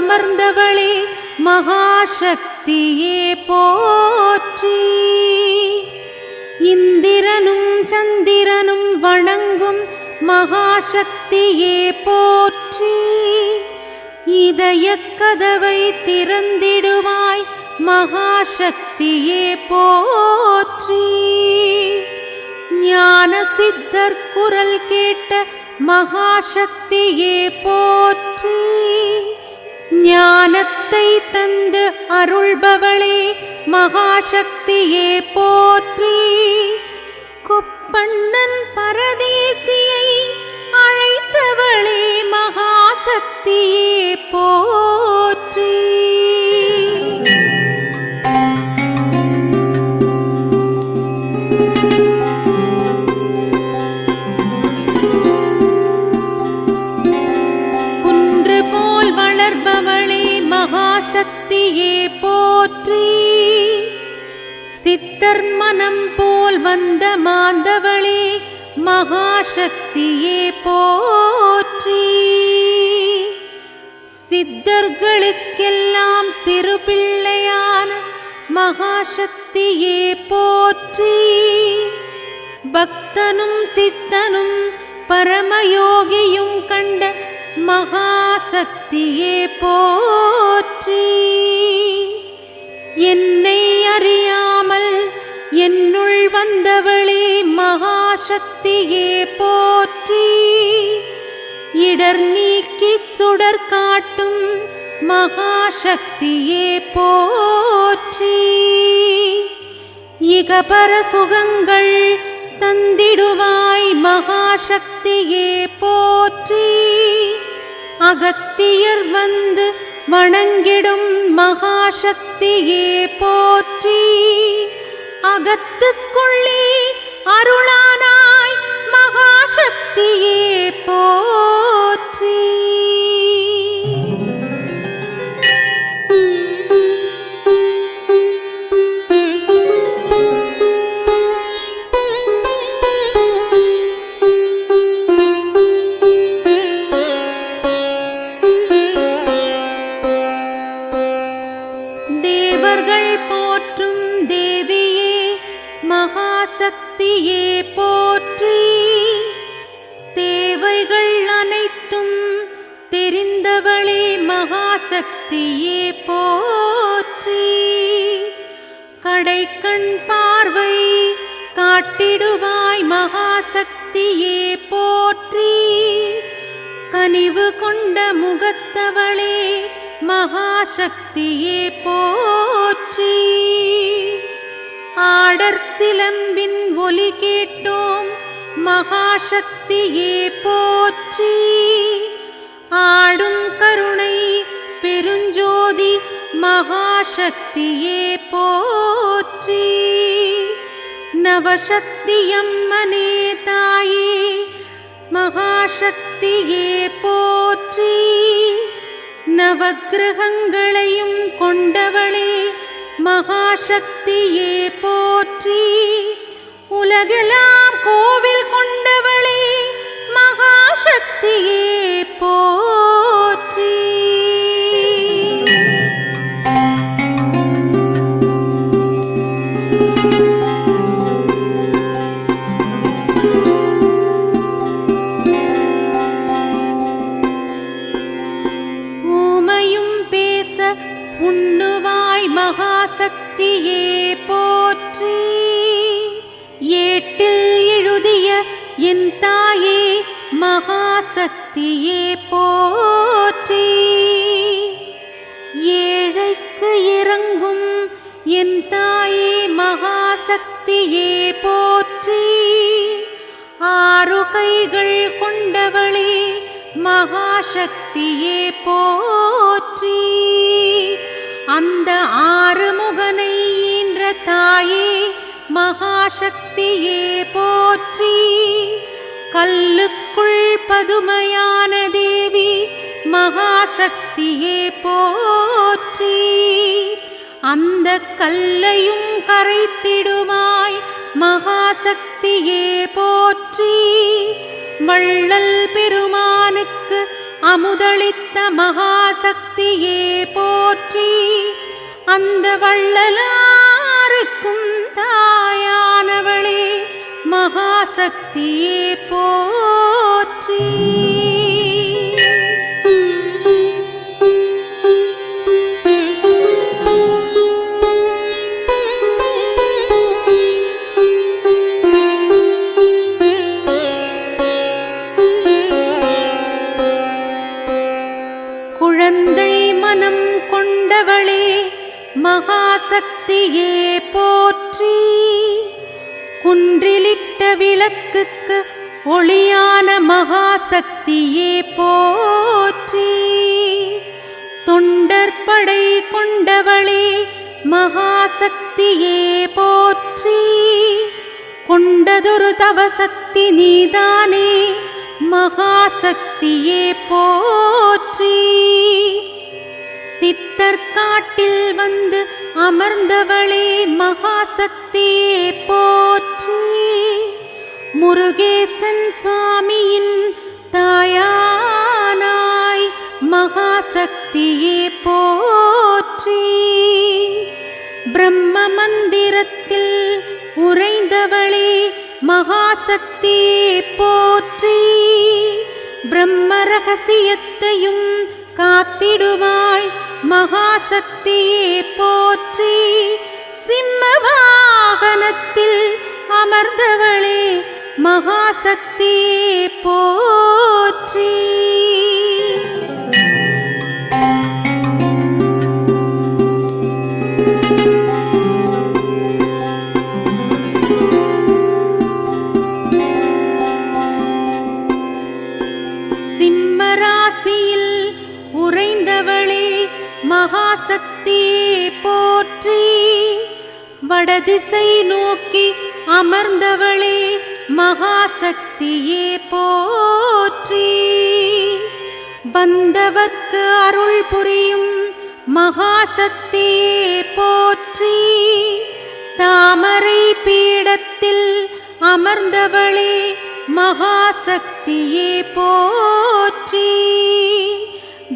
அமர்ந்தவளே மகாசக்தியே போற்றி. இந்திரனும் சந்திரனும் வணங்கும் மகாசக்தியே போற்றி. இதய கதவை திறந்திடுவாய் மகாசக்தியே போற்றி. ஞான சித்தர் குரல் கேட்ட மகாசக்தியே போற்றி. ஞானத்தை தந்து அருள்பவளே மகாசக்தியே போற்றி. குப்பண்ணன் பரதேசியை அழைத்தவளே மகாசக்தியே போற்றி. மகாசக்தியே போற்றி. சித்தர் மனம் போல் வந்த மாந்தவளே மகாசக்தியே போற்றி. சித்தர்களுக்கெல்லாம் சிறு பிள்ளையான மகாசக்தியே போற்றி. பக்தனும் சித்தனும் பரமயோகியும் கண்ட மகாசக்தியே போற்றி. என்னை அறியாமல் என்னுள் வந்தவளே மகாசக்தியே போற்றி. இடர் நீக்கி சுடர் காட்டும் மகாசக்தியே போற்றி. இகபர சுகங்கள் தந்திடுவாய் மகாசக்தியே போற்றி. அகத்தியர் வந்து வணங்கிடும் மகாசக்தியே போற்றி அகத்துக்குள்ளே மகாசக்தியே போற்றி. கடைக்கண் பார்வை காட்டிடுவாய் மகாசக்தியே போற்றி. கனிவு கொண்ட முகத்தவளே மகாசக்தியே போற்றி. ஆடர் சிலம்பின் ஒலி கேட்டோம் மகாசக்தியே போற்றி. ஆடும் கருணை பெருஞ்சோதி மகாசக்தியே போற்றி. நவசக்தியம்மனே தாயே மகாசக்தியே போற்றி. நவகிரகங்களையும் கொண்டவளே மகாசக்தியே போற்றி. உலகெல்லாம் கோவில் கொண்டவளே சக்தியே போற்றி. சக்தியே போற்றி. அந்த ஆறுமுகனை ஈன்ற தாயே மகாசக்தியே போற்றி. கல்லுக்குள் பதுமையான தேவி மகாசக்தியே போற்றி. அந்த கல்லையும் கரைத்திடுமாய் மகாசக்தியே போற்றி. வள்ளல் பெருமானுக்கு அமுதளித்த மகாசக்தியே போற்றி அந்த வள்ளலாருக்கும் தாயானவளே மகாசக்தியே போற்றி. மகாசக்தியே போற்றி. குன்றிலிட்ட விளக்குக்கு ஒளியான மகாசக்தியே போற்றி. தொண்டற்படை கொண்டவளே மகாசக்தியே போற்றி. கொண்டதொரு தவசக்தி நீதானே மகாசக்தியே போற்றி. சித்தர் காட்டில் வந்து அமர்ந்தவளே மகாசக்தியே போற்றி. முருகேசன் சுவாமியின் தாயானாய் மகாசக்தியே போற்றி. பிரம்ம மந்திரத்தில் உறைந்தவளே மகாசக்தியே போற்றி. பிரம்ம ரகசியத்தையும் காத்திடுவாய் மகாசக்தியே போற்றி சிம்ம வாகனத்தில் அமர்ந்தவளே மகாசக்தியே போற்றி. அருள் புரியும் மகாசக்தியே போற்றி தாமரை பீடத்தில் அமர்ந்தவளே மகாசக்தியே போற்றி.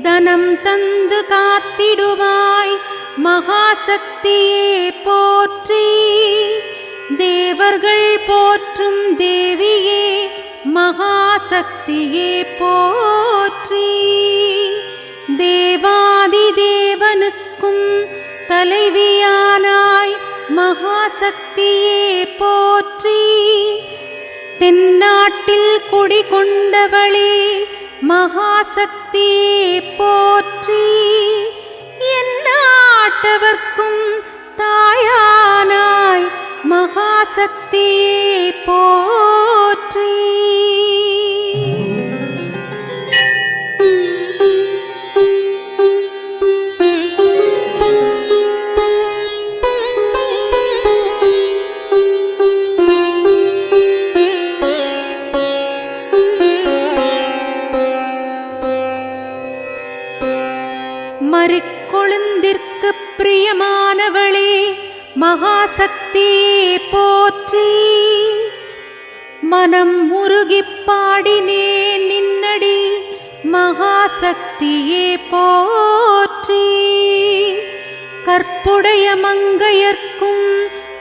தனம் தந்து காத்திடுவாய் மகாசக்தியே போற்றி. தேவர்கள் போற்றும் தேவியே மகாசக்தியே போற்றி. தேவாதி தேவனுக்கும் தலைவியானாய் மகாசக்தியே போற்றி. தென்னாட்டில் குடிகொண்டவளே மகாசக்தியே போற்றி. எந்நாட்டவர்க்கும் தாயானாய் மகாசக்தியே போ மகாசக்தி போற்றி. மனம் முருகி பாடினே நின்னடி மகாசக்தியே போற்றி. கற்புடைய மங்கையர்க்கும்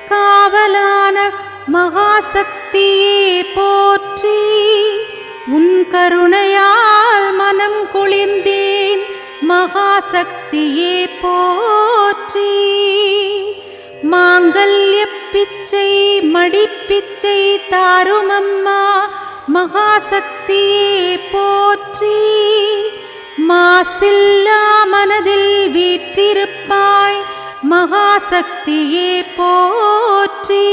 காவலான மகாசக்தியே போற்றி. உன் கருணையால் மனம் குளிர்ந்தேன் மகாசக்தியே போற்றி. மாங்கல்ய பிச்சை மடிப்பிச்சை தாருமம்மா மகாசக்தியே போற்றி. மாசில்லா மனதில் வீற்றிருப்பாய் மகாசக்தியே போற்றி.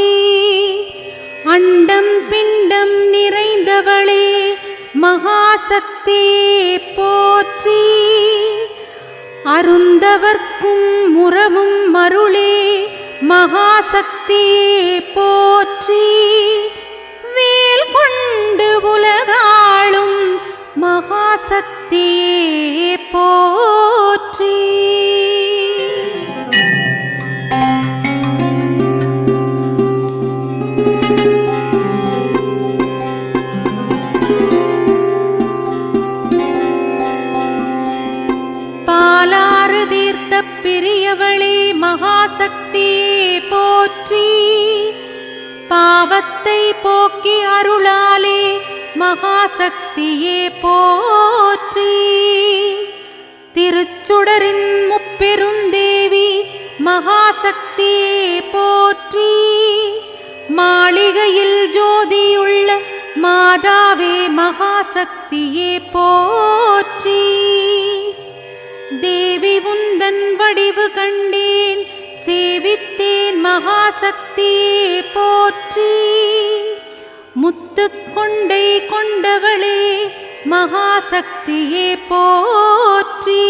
அண்டம் பிண்டம் நிறைந்தவளே மகாசக்தியே போற்றி. அருந்தவர்க்கும் முறவும் மருளே மகாசக்தி போற்றி வேல் கொண்டு உலகாளும் மகாசக்தியே போ மகாசக்தியே போற்றி. திருச்சுடரின் முப்பெருந்தேவி மகாசக்தியே போற்றி. மாளிகையில் ஜோதியுள்ள மாதாவே மகாசக்தியே போற்றி. தேவி உந்தன் வடிவு கண்டேன் சேவித்தேன் மகாசக்தியே போற்றி. முத்து கொண்டை கொண்டவளே மகாசக்தியே போற்றி.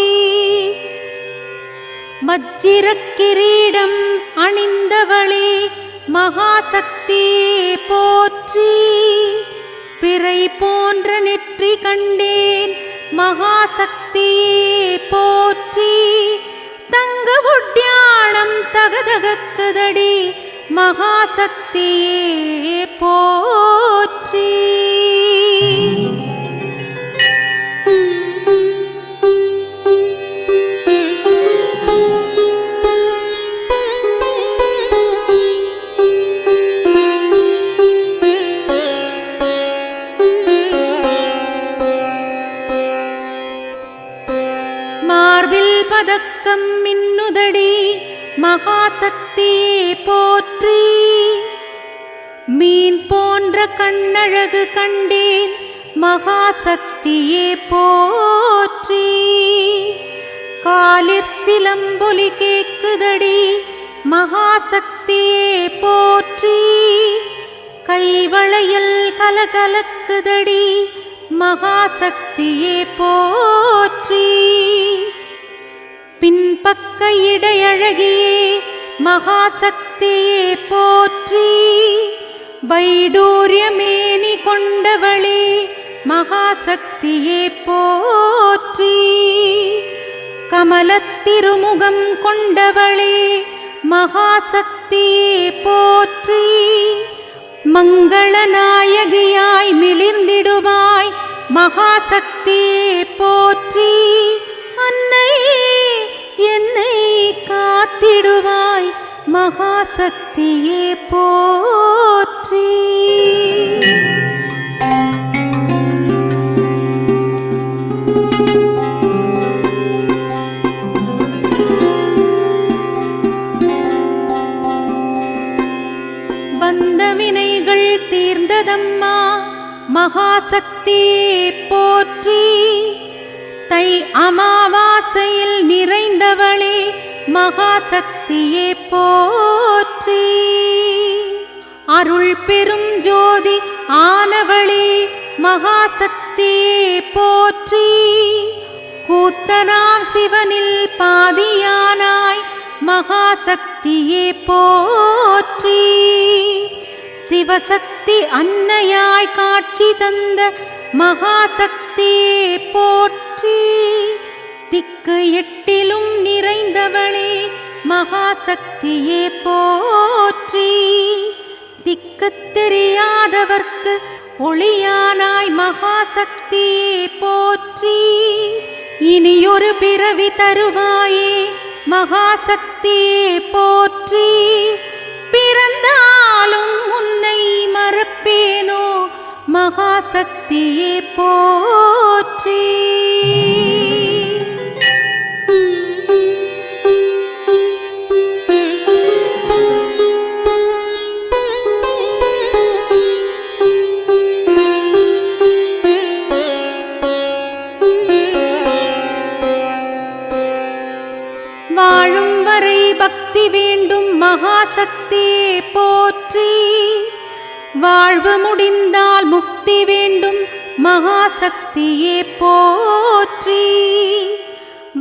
மச்சிரக் கிரீடம் அணிந்தவளே மகாசக்தியே போற்றி. பிறை போன்ற நெற்றி கண்டேன் மகாசக்தியே போற்றி. தங்க உட்யானம் தகதகக்குதடி மகாசக்தியே போற்றி. மார்பில் பதக்கம் மின்னுதடி மகாசக்தியே போற்றி. மீன் போன்ற கண்ணழகு கண்டேன் மகாசக்தியே போற்றி. காலிற் சிலம்பொலி கேட்குதடி மகாசக்தியே போற்றி. கைவளையல் கலகலக்குதடி மகாசக்தியே போற்றி. பின்பக்க இடையழகியே மகாசக்தியே போற்றி. வைடூரியமேனி கொண்டவளே மகாசக்தியே போற்றி. கமலத்திருமுகம் கொண்டவளே மகாசக்தியே போற்றி. மங்களநாயகியாய் மிளிர்ந்திடுவாய் மகாசக்தியே போற்றி. அன்னையே என்னை காத்திடுவாய் மகாசக்தியே போற்றி. மகாசக்தியே போற்றி. அருள் பெரும் ஜோதி ஆனவளே மகாசக்தியே போற்றி. கூத்தனாம் சிவனில் பாதியானாய் மகாசக்தியே போற்றி. சிவசக்தி அன்னையாய் காட்சி தந்த மகாசக்தியே போற்றி. திக்கு எட்டிலும் நிறைந்தவளே மகாசக்தியே போற்றி. திக்கு தெரியாதவர்க்கு ஒளியானாய் மகாசக்தியே போற்றி. இனியொரு பிறவி தருவாயே மகாசக்தியே போற்றி. பிறந்தாலும் உன்னை மறப்பேனோ மகாசக்தியே போற்றி. மகாசக்தி போற்றி. வாழ்வு முடிந்தால் முக்தி வேண்டும் மகாசக்தியே போற்றி.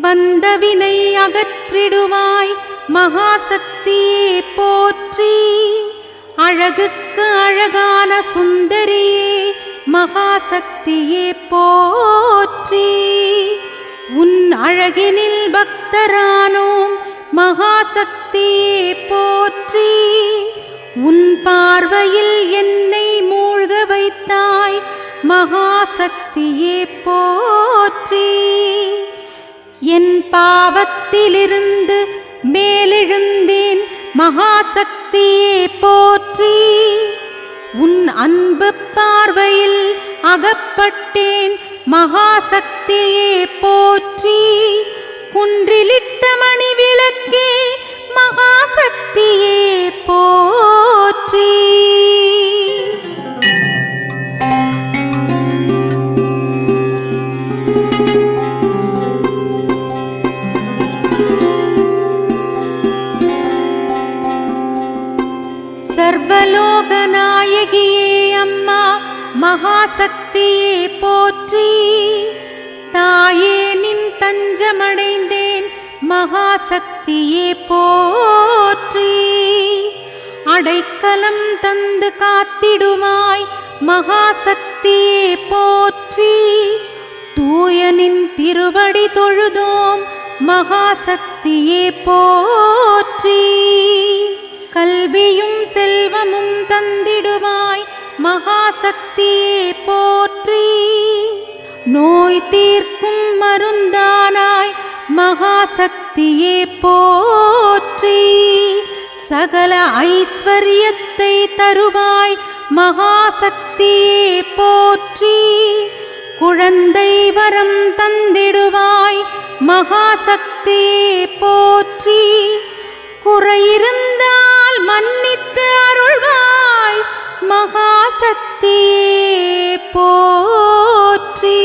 வந்த வினை அகற்றிடுவாய் மகாசக்தியே போற்றி. அழகுக்கு அழகான சுந்தரியே மகாசக்தியே போற்றி. உன் அழகினில் பக்தரானோம் மகாசக்தியே போற்றி உன் பார்வையில் என்னை மூழ்க வைத்தாய். மகாசக்தியே போற்றி என் பாவத்திலிருந்து மேலெழுந்தேன். மகாசக்தியே போற்றி உன் அன்பு பார்வையில் அகப்பட்டேன். மகாசக்தியே போற்றி குன்றிலிட்ட மணி விளக்கே மகாசக்தியே போற்றி. சர்வலோக நாயகியே அம்மா மகாசக்தியே போற்றி. தாயே நின் தஞ்சமடைந்தேன். மகாசக்தியே போற்றி. அடைக்கலம் தந்து காத்திடுமாய் மகாசக்தியே போற்றி. தூயனின் திருவடி தொழுதோம் மகாசக்தியே போற்றி. கல்வியும் செல்வமும் தந்திடுவாய் மகாசக்தியே போற்றி. நோய் தீர்க்கும் மருந்தானா மகாசக்தியே போற்றி சகல ஐஸ்வர்யத்தை தருவாய் மகாசக்தியே போற்றி. குழந்தை வரம் தந்திடுவாய் மகாசக்தியே போற்றி. குறையிருந்தால் மன்னித்து அருள்வாய் மகாசக்தியே போற்றி.